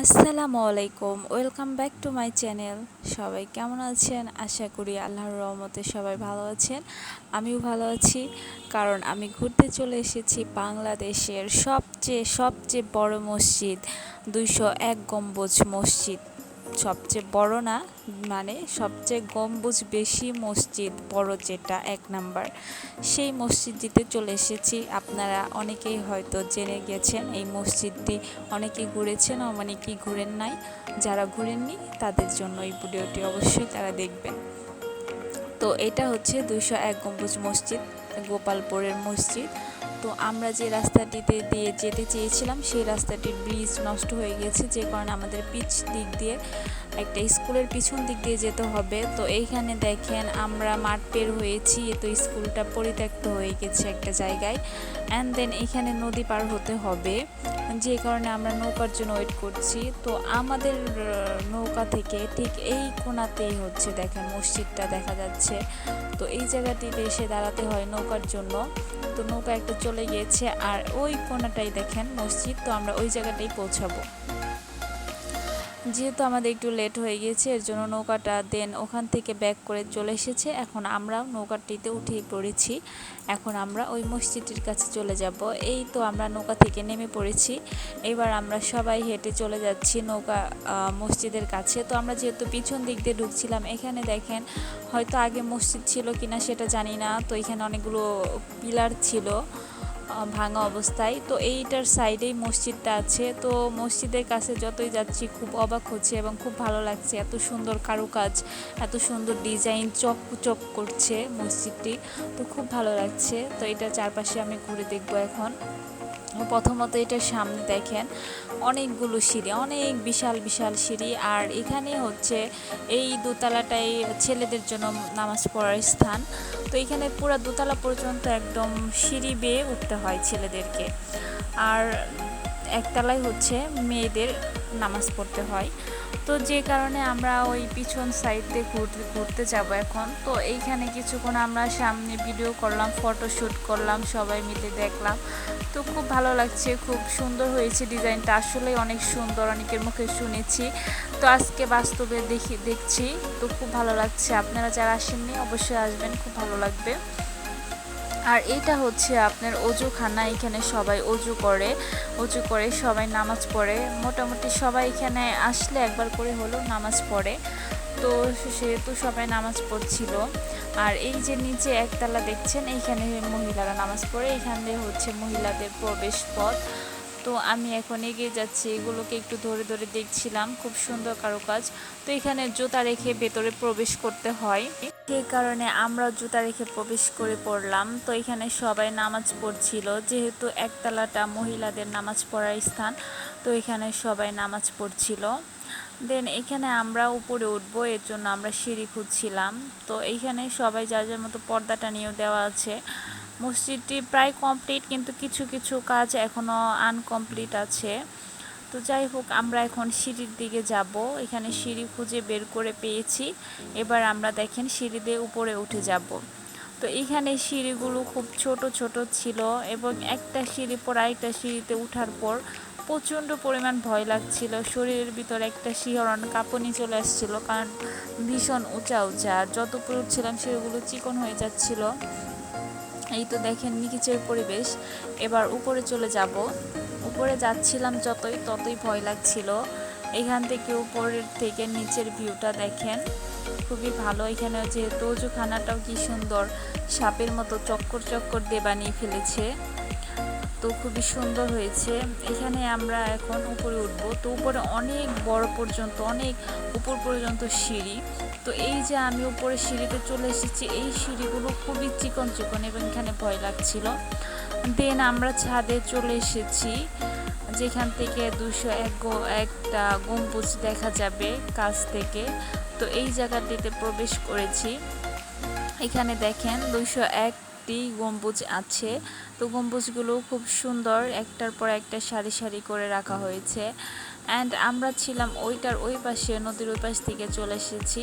আসসালামু আলাইকুম, welcome back to my channel. সবাই কেমন আছেন? আশা করি আল্লাহর রহমতে সবাই ভালো আছেন। আমিও ভালো আছি, কারণ আমি ঘুরতে চলে এসেছি বাংলাদেশের সবচেয়ে সবচেয়ে বড় মসজিদ, দুইশো এক গম্বুজ মসজিদ। সবচেয়ে বড় না মানে সবচেয়ে গম্বুজ বেশি মসজিদ, বড় যেটা, এক নাম্বার। সেই মসজিদটিতে চলে এসেছি। আপনারা অনেকেই হয়তো জেনে গেছেন এই মসজিদটি। অনেকেই ঘুরেছেন, অনেকেই ঘুরেন নাই। যারা ঘুরেননি, তাদের জন্য এই ভিডিওটি অবশ্যই তারা দেখবেন। তো এটা হচ্ছে দুইশো এক গম্বুজ মসজিদ, গোপালপুরের মসজিদ। তো আমরা যে রাস্তাটিতে দিয়ে যেতে চেয়েছিলাম, সেই রাস্তাটির ব্রিজ নষ্ট হয়ে গেছে, যে কারণে আমাদের পিচ দিক দিয়ে, একটা স্কুলের পিছন দিক দিয়ে যেতে হবে। তো এইখানে দেখেন আমরা মাঠ পের হয়েছি তো স্কুলটা পরিত্যক্ত হয়ে গেছে একটা জায়গায়। অ্যান্ড দেন এখানে নদী পার হতে হবে, যে কারণে আমরা নৌকার জন্য ওয়েট করছি। তো আমাদের নৌকা থেকে ঠিক এই কোনাতেই হচ্ছে, দেখেন মসজিদটা দেখা যাচ্ছে। তো এই জায়গাটিতে এসে দাঁড়াতে হয় নৌকার জন্য। তো নৌকা একটা চলে গিয়েছে আর ওই কোনাটাই দেখেন মসজিদ, তো আমরা ওই জায়গাটাই পৌঁছাবো। যেহেতু আমাদের একটু লেট হয়ে গিয়েছে, এর জন্য নৌকাটা দেন ওখান থেকে ব্যাক করে চলে এসেছে। এখন আমরা নৌকাটিতে উঠে পড়েছি। এখন আমরা ওই মসজিদটির কাছে চলে যাব। এই তো আমরা নৌকা থেকে নেমে পড়েছি। এবার আমরা সবাই হেঁটে চলে যাচ্ছি নৌকা মসজিদের কাছে। তো আমরা যেহেতু পিছন দিক দিয়ে ঢুকছিলাম, এখানে দেখেন হয়তো আগে মসজিদ ছিল কিনা সেটা জানি না। তো এখানে অনেকগুলো পিলার ছিল। ভাঙা অবস্থায়। তো এইটার সাইডেই মসজিদটা আছে। তো মসজিদের কাছে যতই যাচ্ছি, খুব অবাক হচ্ছে এবং খুব ভালো লাগছে এত সুন্দর কারুকাজ, এত সুন্দর ডিজাইন চক চক করছে মসজিদটি। তো খুব ভালো লাগছে। তো এটা চারপাশে আমি ঘুরে দেখব এখন। প্রথমত এটার সামনে দেখেন অনেকগুলো সিঁড়ি, অনেক বিশাল বিশাল সিঁড়ি। আর এখানে হচ্ছে এই দোতলাটাই ছেলেদের জন্য নামাজ পড়ার স্থান। তো এখানে পুরো দোতলা পর্যন্ত একদম সিঁড়ি বেয়ে উঠতে হয় ছেলেদেরকে। আর একতলায় হচ্ছে মেয়েদের নামাজ পড়তে হয়। তো যে কারণে আমরা ওই পিছন সাইড ঘুরতে ঘুরতে যাব এখন। তো এইখানে কিছুক্ষণ আমরা সামনে ভিডিও করলাম ফটোশ্যুট করলাম, সবাই মিলে দেখলাম। তো খুব ভালো লাগছে, খুব সুন্দর হয়েছে ডিজাইনটা আসলে অনেক সুন্দর, অনেকের মুখে শুনেছি। তো আজকে বাস্তবে দেখি, দেখছি। তো খুব ভালো লাগছে। আপনারা যারা আসেননি, অবশ্যই আসবেন, খুব ভালো লাগবে। আর এটা হচ্ছে আপনার অজুখানা, এখানে সবাই অজু করে অজু করে সবাই নামাজ পড়ে। মোটামুটি সবাই এখানে আসলে একবার করে হলো নামাজ পড়ে। তো সেহেতু সবাই নামাজ পড়ছিল। আর এই যে নিচে একতলা দেখছেন এইখানে মহিলারা নামাজ পড়ে, এখানে হচ্ছে মহিলাদের প্রবেশ পথ। তো আমি এখন এগিয়ে যাচ্ছি, এগুলোকে একটু ধরে ধরে দেখছিলাম, খুব সুন্দর কারুকাজ। তো এখানে জুতা রেখে ভেতরে প্রবেশ করতে হয়। সেই কারণে আমরা জুতা রেখে প্রবেশ করে পড়লাম। তো এখানে সবাই নামাজ পড়ছিল, যেহেতু একতলাটা মহিলাদের নামাজ পড়ার স্থান, তো এখানে সবাই নামাজ পড়ছিল। দেন এখানে আমরা উপরে উঠবো, এর জন্য আমরা সিঁড়ি খুঁজছিলাম। তো এইখানে সবাই যার যার মতো পর্দাটা নিয়েও দেওয়া আছে। মসজিদটি প্রায় কমপ্লিট কিন্তু কিছু কিছু কাজ এখনও আনকমপ্লিট আছে। তো যাই হোক, আমরা এখন সিঁড়ির দিকে যাব। এখানে সিঁড়ি খুঁজে বের করে পেয়েছি। এবার আমরা দেখেন সিঁড়ি দিয়ে উপরে উঠে যাব। তো এখানে সিঁড়িগুলো খুব ছোট ছোট ছিল এবং একটা সিঁড়ি পর আরেকটা সিঁড়িতে উঠার পর প্রচণ্ড পরিমাণ ভয় লাগছিল। শরীরের ভিতর একটা শিহরণ কাঁপনি চলে আসছিল, কারণ ভীষণ উঁচা উঁচা। যত উপরে উঠছিলাম, সেগুলো চিকন হয়ে যাচ্ছিল। এই তো দেখেন নিকিচের পরিবেশ। এবার উপরে চলে যাব। উপরে যাচ্ছিলাম যতই, ততই ভয় লাগছিল। এখান থেকে উপরের থেকে নিচের ভিউটা দেখেন। খুবই ভালো। এখানে যেহেতু তোজুখানাটাও কি সুন্দর। সাপের মতো চক্কর চক্কর দিয়ে বানিয়ে ফেলেছে। তো খুবই সুন্দর হয়েছে। এখানে আমরা এখন উপরে উঠবো। তো উপরে অনেক বড় পর্যন্ত, অনেক উপর পর্যন্ত সিঁড়ি। তো এই যে আমি উপরে সিঁড়িতে চলে এসেছি, এই সিঁড়িগুলো খুবই চিকন চিকন এবং এখানে ভয় লাগছিল। দেন আমরা ছাদে চলে এসেছি, যেখান থেকে দুশো এক একটা গম্বুজ দেখা যাবে কাছ থেকে। তো এই জায়গাটিতে প্রবেশ করেছি। এখানে দেখেন দুশো একটি গম্বুজ আছে। তো গম্বুজগুলো খুব সুন্দর, একটার পর একটা সারি সারি করে রাখা হয়েছে। অ্যান্ড আমরা ছিলাম ওইটার ওই পাশে, নদীর ওই পাশ থেকে চলে এসেছি।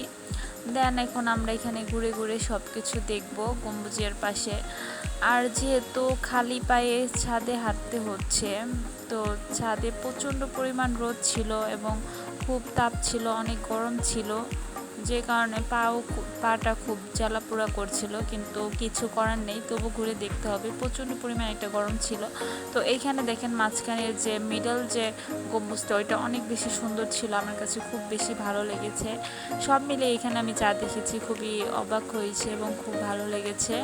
দেন এখন আমরা এখানে ঘুরে ঘুরে সব কিছু দেখব গম্বুজের পাশে। আর যেহেতু খালি পায়ে ছাদে হাঁটতে হচ্ছে, তো ছাদে প্রচণ্ড পরিমাণ রোদ ছিল এবং খুব তাপ ছিল, অনেক গরম ছিল। যে কারণে পাও পাটা খুব জ্বালাপোড়া করছিল, কিন্তু কিছু করার নেই। তবু ঘুরে দেখতে হবে। প্রচণ্ড পরিমাণে একটা গরম ছিল। তো এইখানে দেখেন মাঝখানের যে মিডল যে গম্বুজটা, ওইটা অনেক বেশি সুন্দর ছিল। আমার কাছে খুব বেশি ভালো লেগেছে। সব মিলে এখানে আমি চা দেখেছি। খুবই অবাক হয়েছে এবং খুব ভালো লেগেছে।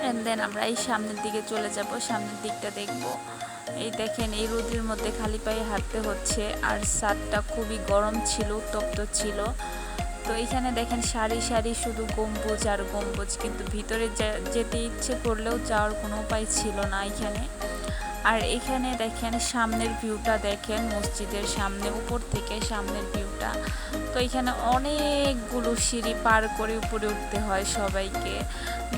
অ্যান্ড দেন আমরা এই সামনের দিকে চলে যাব। সামনের দিকটা দেখব। এই দেখেন, এই রোদের মধ্যে খালি পায়ে হাঁটতে হচ্ছে। আর সাদটা খুবই গরম ছিল, উত্তপ্ত ছিল। তো এইখানে দেখেন সারি সারি শুধু গম্বুজ আর গম্বুজ, কিন্তু ভিতরে যেতে ইচ্ছে করলেও যাওয়ার কোনো উপায় ছিল না এখানে আর এখানে দেখেন সামনের ভিউটা দেখেন, মসজিদের সামনে, উপর থেকে সামনের ভিউটা তো এখানে অনেকগুলো সিঁড়ি পার করে উপরে উঠতে হয় সবাইকে।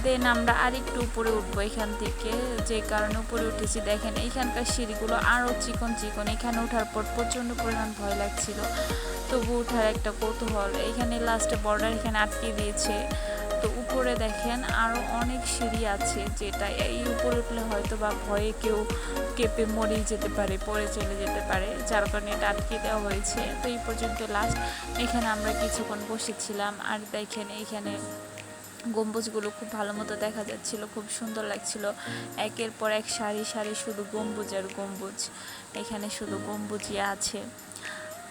দেন আমরা আরেকটু উপরে উঠবো এখান থেকে। যে কারণে উপরে উঠেছি। দেখেন, এখানকার সিঁড়িগুলো আরও চিকন চিকন। এখানে ওঠার পর প্রচণ্ড পরিমাণ ভয় লাগছিল। তবু ওঠার একটা কৌতূহল। এখানে লাস্টে বর্ডার এখানে আটকে দিয়েছে। তো উপরে দেখেন আরও অনেক সিঁড়ি আছে যেটা এই উপরে উঠলে হয়তো বা ভয়ে কেউ কেঁপে মরেই যেতে পারে, পড়ে চলে যেতে পারে। যার কারণে এটা আটকে দেওয়া হয়েছে। তো এই পর্যন্ত লাস্ট এখানে আমরা কিছুক্ষণ বসেছিলাম। আর দেখেন এইখানে গম্বুজগুলো খুব ভালো মতো দেখা যাচ্ছিল, খুব সুন্দর লাগছিল। একের পর এক সারি সারি শুধু গম্বুজ আর গম্বুজ। এখানে শুধু গম্বুজই আছে।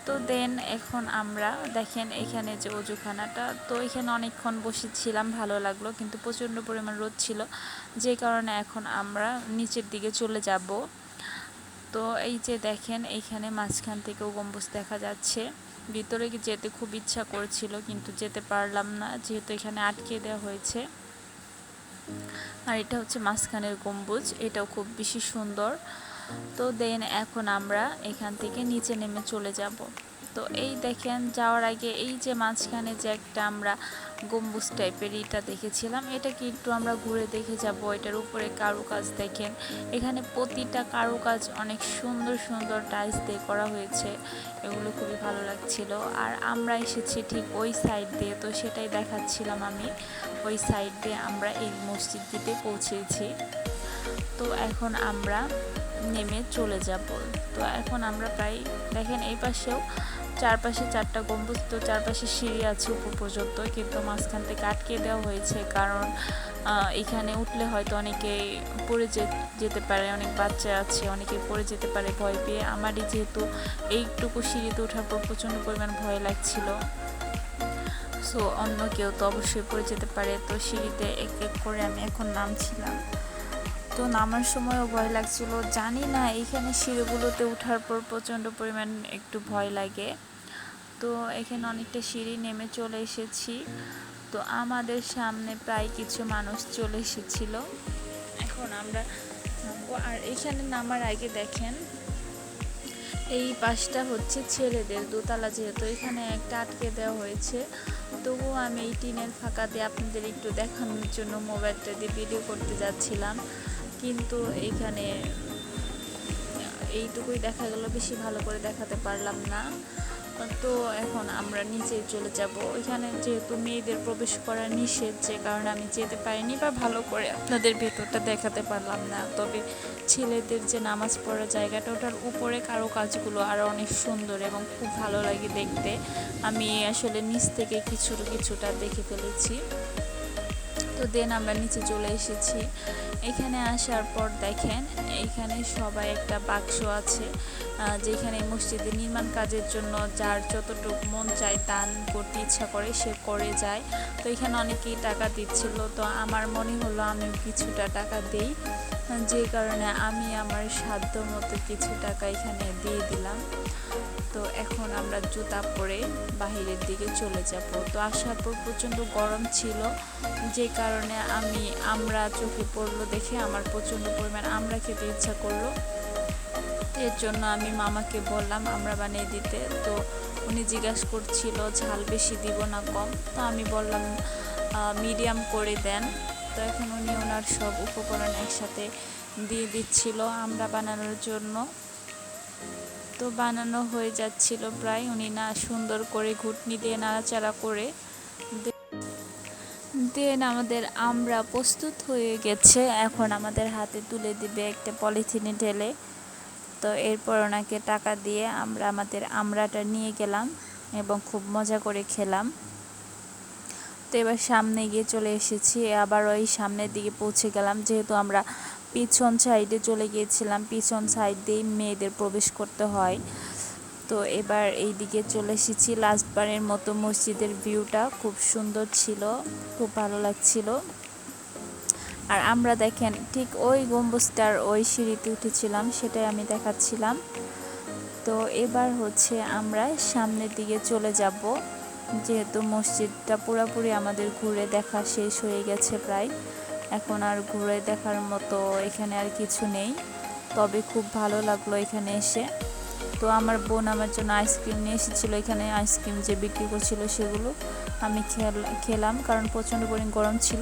তো দেন এখন আমরা, দেখেন এখানে যে অজুখানাটা, তো এখানে অনেকক্ষণ বসেছিলাম, ভালো লাগল, কিন্তু প্রচণ্ড পরিমাণ রোদ ছিল, যে কারণে এখন আমরা নিচের দিকে চলে যাব। তো এই যে দেখেন এইখানে মাঝখান থেকেও গম্বুজ দেখা যাচ্ছে। ভিতরে যেতে খুব ইচ্ছা করছিল, কিন্তু যেতে পারলাম না, যেহেতু এখানে আটকে দেওয়া হয়েছে। আর এটা হচ্ছে মাঝখানের গম্বুজ, এটাও খুব বেশি সুন্দর। তো দেন এখন আমরা এখান থেকে নিচে নেমে চলে যাব। তো এই দেখেন, যাওয়ার আগে এই যে মাঝখানে যে একটা আমরা গম্বুজ টাইপের ইটা দেখেছিলাম এটাকে একটু আমরা ঘুরে দেখে যাব? এটার উপরে কারুকাজ দেখেন, এখানে প্রতিটা কারুকাজ অনেক সুন্দর সুন্দর টাইলস দিয়ে করা হয়েছে, এগুলো খুবই ভালো লাগছিল। আর আমরা এসেছি ঠিক ওই সাইড দিয়ে, তো সেটাই দেখাচ্ছিলাম আমি, ওই সাইড দিয়ে আমরা এই মসজিদটিতে পৌঁছেছি। তো এখন আমরা নেমে চলে যাব। তো এখন আমরা প্রায়, দেখেন এই পাশেও চারপাশে চারটা গম্বুজ, তো চারপাশে সিঁড়ি আছে উপর পর্যন্ত, কিন্তু মাঝখান থেকে আটকে দেওয়া হয়েছে কারণ এখানে উঠলে হয়তো অনেকে পড়ে যেতে পারে, অনেক বাচ্চা আছে, অনেকে পড়ে যেতে পারে ভয় পেয়ে। আমারই যেহেতু এইটুকু সিঁড়িতে ওঠার পর প্রচণ্ড পরিমাণ ভয় লাগছিল। সো অন্য কেউ তো অবশ্যই পড়ে যেতে পারে, তো সিঁড়িতে এক এক করে আমি এখন নামছিলাম। তো নামার সময়ও ভয় লাগছিল। জানি না এইখানে সিঁড়িগুলোতে ওঠার পর প্রচণ্ড পরিমাণ একটু ভয় লাগে। তো এখানে অনেকটা সিঁড়ি নেমে চলে এসেছি। তো আমাদের সামনে প্রায় কিছু মানুষ চলে এসেছিল। এখন আমরা নামবো। আর এখানে নামার আগে দেখেন, এই পাশটা হচ্ছে ছেলেদের দোতলা যেহেতু। এখানে একটা আটকে দেওয়া হয়েছে। তবুও আমি এই টিনের ফাঁকা দিয়ে আপনাদের একটু দেখানোর জন্য মোবাইলটা দিয়ে ভিডিও করতে যাচ্ছিলাম। কিন্তু এইখানে এইটুকুই দেখা গেল, বেশি ভালো করে দেখাতে পারলাম না। তো এখন আমরা নিচে চলে যাব। ওইখানে যেহেতু মেয়েদের প্রবেশ করা নিষেধ, যে কারণে আমি যেতে পারিনি বা ভালো করে আপনাদের ভেতরটা দেখাতে পারলাম না। তবে ছেলেদের যে নামাজ পড়ার জায়গাটা, ওটার উপরে কারও কাজগুলো আরও অনেক সুন্দর এবং খুব ভালো লাগে দেখতে। আমি আসলে নিচ থেকে কিছু কিছুটা দেখে ফেলেছি। তো দেন আমরা নিচে চলে এসেছি। এখানে আসার পর দেখেন, এখানে সবাই একটা বাক্স আছে যেখানে মসজিদের নির্মাণ কাজের জন্য যার যতটুকু মন চায় দান করতে ইচ্ছা করে সে করে যায়। তো এখানে অনেকেই টাকা দিচ্ছিল। তো আমার মনে হলো আমি কিছুটা টাকা দিই। যে কারণে আমি আমার সাধ্য মতো কিছু টাকা এখানে দিয়ে দিলাম। তো এখন আমরা জুতা পরে বাহিরের দিকে চলে যাব। তো আসার পর প্রচণ্ড গরম ছিল, যে কারণে আমি আমরা চোখে পড়ল দেখে আমার প্রচণ্ড পরিমাণ আমরা খেতে ইচ্ছা করল। এর জন্য আমি মামাকে বললাম, আমরা বানিয়ে দিতে। তো উনি জিজ্ঞাসা করছিল, ঝাল বেশি দিব না কম? তো আমি বললাম মিডিয়াম করে দেন। তো এখন উনি ওনার সব উপকরণ একসাথে দিয়ে দিচ্ছিল আমরা বানানোর জন্য। তো বানানো হয়ে যাচ্ছিল প্রায়, উনি না সুন্দর করে ঘুটনি দিয়ে নাড়াচাড়া করে দেন আমাদের আমরা প্রস্তুত হয়ে গেছে। এখন আমাদের হাতে তুলে দিবে একটা পলিথিনে ঢেলে। তো এরপর ওনাকে টাকা দিয়ে আমরা আমাদের আমরাটা নিয়ে গেলাম এবং খুব মজা করে খেলাম। তো এবার সামনে গিয়ে চলে এসেছি। আবার ওই সামনের দিকে পৌঁছে গেলাম। যেহেতু আমরা পিছন সাইডে চলে গিয়েছিলাম, পিছন সাইড দিয়েই মেয়েদের প্রবেশ করতে হয়। তো এবার এই দিকে চলে এসেছি। লাস্টবারের মতো মসজিদের ভিউটা খুব সুন্দর ছিল, খুব ভালো লাগছিল। আর আমরা দেখেন, ঠিক ওই গম্বুজটার ওই সিঁড়িতে উঠেছিলাম, সেটাই আমি দেখাচ্ছিলাম। তো এবার হচ্ছে আমরা সামনের দিকে চলে যাব। যেহেতু মসজিদটা পুরোপুরি আমাদের ঘুরে দেখা শেষ হয়ে গেছে প্রায়। এখন আর ঘুরে দেখার মতো এখানে আর কিছু নেই। তবে খুব ভালো লাগল এখানে এসে। তো আমার বোন আমার জন্য আইসক্রিম নিয়ে এসেছিল। এখানে আইসক্রিম যে বিক্রি করছিল সেগুলো। আমি খেলাম, কারণ প্রচণ্ড পরিমাণ গরম ছিল।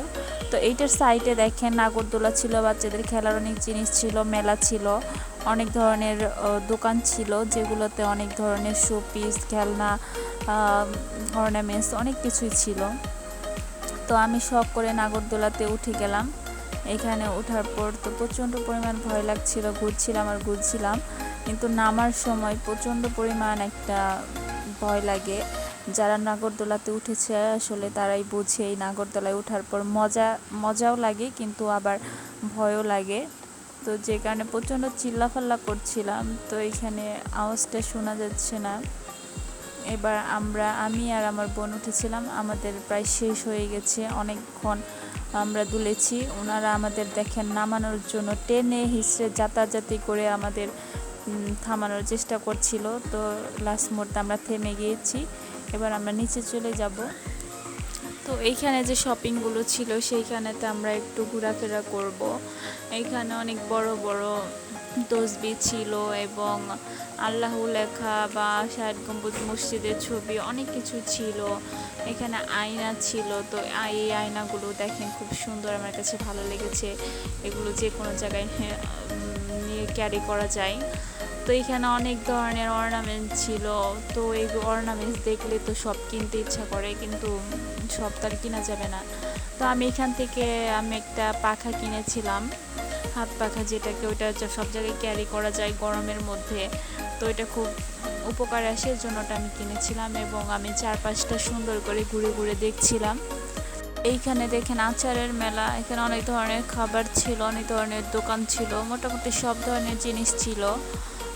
তো এইটার সাইডে দেখেন নাগরদোলা ছিল, বাচ্চাদের খেলার অনেক জিনিস ছিল, মেলা ছিল, অনেক ধরনের দোকান ছিল, যেগুলোতে অনেক ধরনের শোপিস খেলনা অর্নামেন্টস অনেক কিছুই ছিল। তো আমি শখ করে নাগরদোলাতে উঠে গেলাম। এখানে ওঠার পর তো প্রচণ্ড পরিমাণ ভয় লাগছিল, ঘুরছিলাম আর ঘুরছিলাম। কিন্তু নামার সময় প্রচণ্ড পরিমাণ একটা ভয় লাগে। যারা নাগরদোলাতে উঠেছে, আসলে তারাই বুঝে এই নাগরদোলায় ওঠার পর মজা, মজাও লাগে, কিন্তু আবার ভয়ও লাগে। তো যে কারণে প্রচণ্ড চিল্লাফাল্লা করছিলাম, তো এখানে আওয়াজটা শোনা যাচ্ছে না। এবার আমরা, আমি আর আমার বোন উঠেছিলাম, আমাদের প্রায় শেষ হয়ে গেছে, অনেকক্ষণ আমরা দুলেছি। ওনারা আমাদের দেখেন নামানোর জন্য টেনে হিসড়ে যাতাযাতি করে আমাদের থামানোর চেষ্টা করছিল। তো লাস্ট মুহূর্তে আমরা থেমে গিয়েছি। এবার আমরা নিচে চলে যাব। তো এইখানে যে শপিংগুলো ছিল, সেইখানেতে আমরা একটু ঘোরাফেরা করব। এইখানে অনেক বড় বড় তসবি ছিল এবং আল্লাহ লেখা বা ষাট গম্বুজ মসজিদের ছবি অনেক কিছু ছিল। এখানে আয়না ছিল। তো এই আয়নাগুলো দেখেন খুব সুন্দর আমার কাছে ভালো লেগেছে। এগুলো যে কোনো জায়গায় নিয়ে ক্যারি করা যায়। তো এখানে অনেক ধরনের অর্নামেন্ট ছিল। তো এই অর্নামেন্টস দেখলে তো সব কিনতে ইচ্ছা করে, কিন্তু সব তার কিনা যাবে না। তো আমি এখান থেকে আমি একটা পাখা কিনেছিলাম। হাত পাখা যেটাকে ওইটা সব জায়গায় ক্যারি করা যায় গরমের মধ্যে। তো এটা খুব উপকার আসে এর জন্য ওটা আমি কিনেছিলাম এবং আমি চারপাশটা সুন্দর করে ঘুরে ঘুরে দেখছিলাম। এইখানে দেখেন আচারের মেলা, এখানে অনেক ধরনের খাবার ছিল, অনেক ধরনের দোকান ছিল, মোটামুটি সব ধরনের জিনিস ছিল।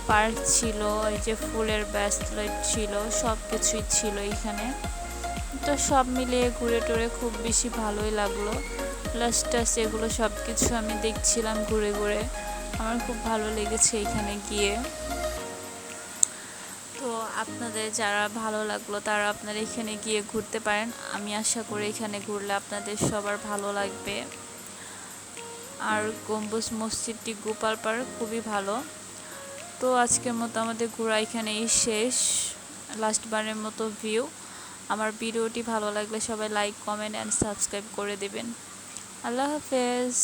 পার্ক ছিল, এই যে ফুলের ব্যাসলেট ছিল, সব কিছুই ছিল এইখানে। তো সব মিলিয়ে ঘুরে টুরে খুব বেশি ভালোই লাগল। প্লাস টাস এগুলো সব কিছু আমি দেখছিলাম ঘুরে ঘুরে। আমার খুব ভালো লেগেছে এখানে গিয়ে। তো আপনাদের যারা ভালো লাগল তারা আপনারা এখানে গিয়ে ঘুরতে পারেন। আমি আশা করি এখানে ঘুরলে আপনাদের সবার ভালো লাগবে। আর গম্বুজ মসজিদটি গোপাল পার্ক খুবই ভালো। তো আজকের মতো আমাদের ঘোরা এখানেই শেষ। লাস্টবারের মতো ভিউ আমার ভিডিওটি ভালো লাগলে সবাই লাইক কমেন্ট অ্যান্ড সাবস্ক্রাইব করে দেবেন। আল্লাহ হাফেজ